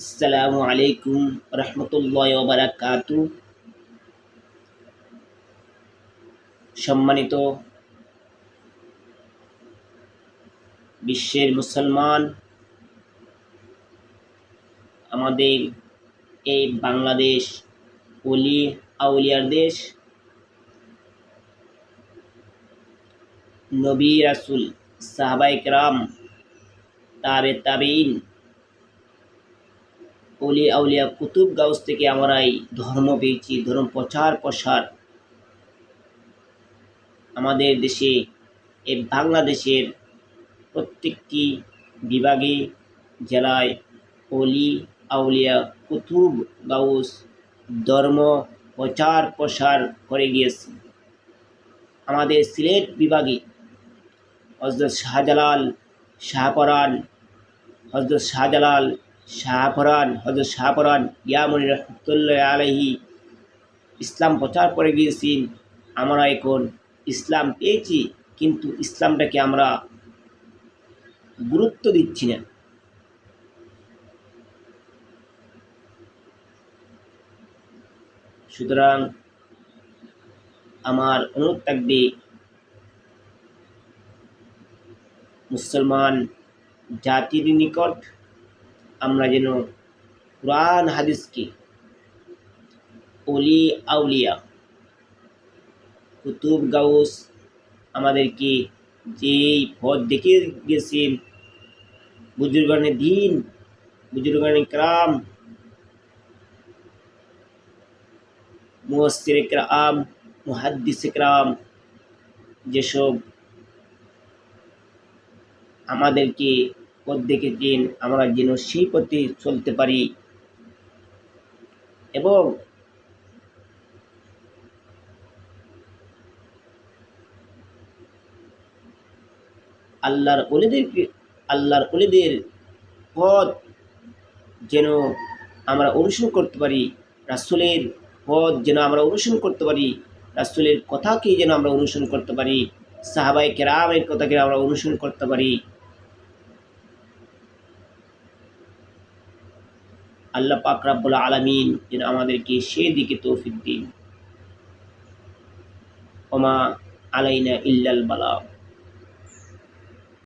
আসসালামু আলাইকুম রহমতুল্লাহ বারাকাতু সম্মানিত বিশ্বের মুসলমান আমাদের এই বাংলাদেশ অলি আউলিয়ার দেশ নবী রাসুল সাহাবাই কেরাম তাবে তাবেইন অলি আউলিয়া কুতুব গাউস থেকে আমরা এই ধর্ম পেয়েছি, ধর্ম প্রচার, প্রসার। আমাদের দেশে এই বাংলাদেশের প্রত্যেকটি বিভাগে, জেলায় অলি আউলিয়া কুতুব গাউস ধর্ম প্রচার, প্রসার করে গিয়েছে। আমাদের সিলেট বিভাগে হজরত শাহজালাল শাহপরান হজরত শাহজালাল শাহপরান হজরত শাহপরান ইয়ামনি রহমতুল্লাহ আলহি ইসলাম প্রচার করে গিয়েছেন, আমরা এখন ইসলাম পেয়েছি, কিন্তু ইসলামটাকে আমরা গুরুত্ব দিচ্ছি না। সুতরাং আমার অনুরোধ থাকবে মুসলমান জাতির নিকট আমরা যেন কোরআন, হাদিসকে অলি আউলিয়া, কুতুব গাউস আমাদেরকে যেই পথ দেখে গেছেন বুজুর্গানের দিন বুজুর্গানের ক্রাম মুয়াসির ক্রাম মুহাদ্দিস ক্রাম যেসব আমাদেরকে পথ দেখেছেন আমরা যেন সেই পথে চলতে পারি। এবং আল্লাহর অলিদেরকে আল্লাহর অলিদের পথ যেন আমরা অনুসরণ করতে পারি, রাসুলের পথ যেন আমরা অনুসরণ করতে পারি, রাসুলের কথাকে যেন আমরা অনুসরণ করতে পারি সাহাবাই কেরামের কথাকে আমরা অনুসরণ করতে পারি। আল্লাহ পাক রাব্বুল আলামিন যেন আমাদেরকে সেদিকে তৌফিক দিন। ওমা আলাইনা ইল্লাল বালা